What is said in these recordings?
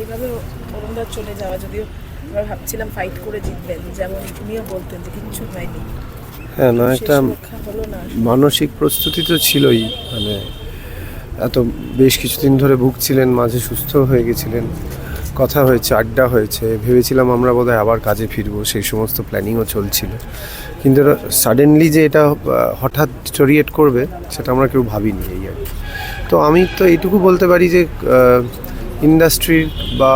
এইভাবে অরুণদার চলে যাওয়া, যদিও আমরা ভাবছিলাম ফাইট করে জিতবেন, যেমন উনিও বলতেন যে কিচ্ছু হয়নি। হ্যাঁ না একটা মানসিক প্রস্তুতি তো ছিলই মানে এত বেশ কিছুদিন ধরে ভুগছিলেন মাঝে সুস্থ হয়ে গেছিলেন কথা হয়েছে আড্ডা হয়েছে ভেবেছিলাম আমরা বোধহয় আবার কাজে ফিরবো সেই সমস্ত প্ল্যানিংও চলছিল কিন্তু সাডেনলি যে এটা হঠাৎ ডিটোরিয়েট করবে সেটা আমরা কেউ ভাবিনি এই আর কি। তো আমি তো এইটুকু বলতে পারি যে ইন্ডাস্ট্রির বা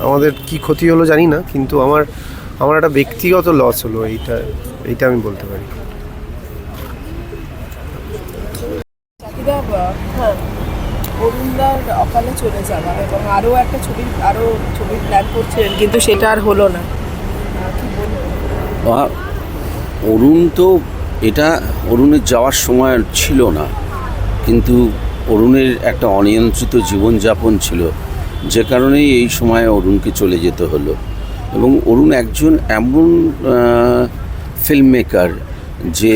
আমাদের কি ক্ষতি হলো জানি না কিন্তু আমার আমার একটা ব্যক্তিগত লস হলো এইটা এইটা আমি বলতে পারি। হ্যাঁ অরুণদার অকালে চলে যাওয়া এবং আরও একটা ছবির আরও ছবির প্ল্যান করছিলেন কিন্তু সেটা আর হলো না। অরুণ তো এটা অরুণের যাওয়ার সময় ছিল না কিন্তু অরুণের একটা অনিয়ন্ত্রিত জীবনযাপন ছিল যে কারণেই এই সময় অরুণকে চলে যেতে হলো। এবং অরুণ একজন এমন ফিল্ম মেকার যে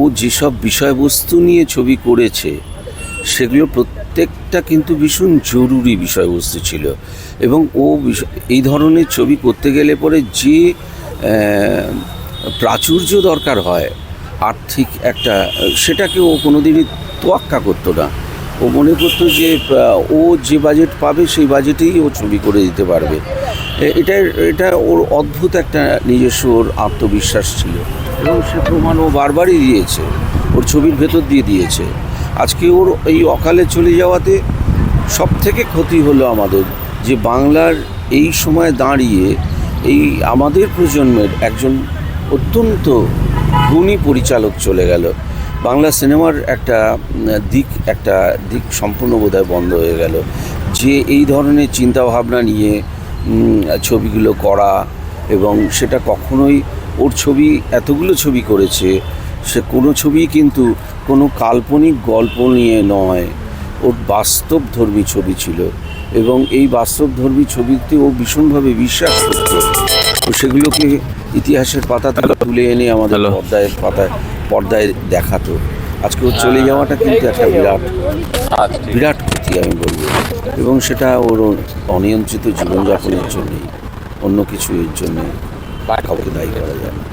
ও যেসব বিষয়বস্তু নিয়ে ছবি করেছে, সেগুলো প্রত্যেকটা কিন্তু ভীষণ জরুরি বিষয়বস্তু ছিল। এবং ও এই ধরনের ছবি করতে গেলে পরে যে প্রাচুর্য দরকার হয়, আর্থিক একটা সেটাকে ও কোনোদিনই তোয়াক্কা করতো না। ও মনে করতো যে ও যে বাজেট পাবে, সেই বাজেটেই ও ছবি করে দিতে পারবে। এটা এটা ওর অদ্ভুত একটা নিজস্ব ওর আত্মবিশ্বাস ছিল। এবং সে প্রমাণ ও বারবারই দিয়েছে। ওর ছবির ভেতর দিয়ে দিয়েছে। আজকে ওর এই অকালে চলে যাওয়াতে সব থেকে ক্ষতি হলো আমাদের যে, বাংলার এই সময় দাঁড়িয়ে এই আমাদের প্রজন্মের একজন অত্যন্ত গুণী পরিচালক চলে গেল। বাংলা সিনেমার একটা দিক একটা দিক সম্পূর্ণ বোধহয় বন্ধ হয়ে গেল। যে এই ধরনের চিন্তাভাবনা নিয়ে ছবিগুলো করা এবং সেটা কখনোই ওর ছবি, এতগুলো ছবি করেছে, সে কোনো ছবি কিন্তু কোনো কাল্পনিক গল্প নিয়ে নয়। ওর বাস্তবধর্মী ছবি ছিল এবং এই বাস্তবধর্মী ছবিতে ও ভীষণভাবে বিশ্বাস করত তো সেগুলোকে ইতিহাসের পাতা তুলে এনে আমাদের পর্দায় পাতায় পর্দায় দেখাতো। আজকে ওর চলে যাওয়াটা কিন্তু একটা বিরাট বিরাট ক্ষতি আমি বলব। এবং সেটা ওর অনিয়ন্ত্রিত জীবনযাপনের জন্যই অন্য কিছু এর জন্যে কাউকে দায়ী করা যায় না।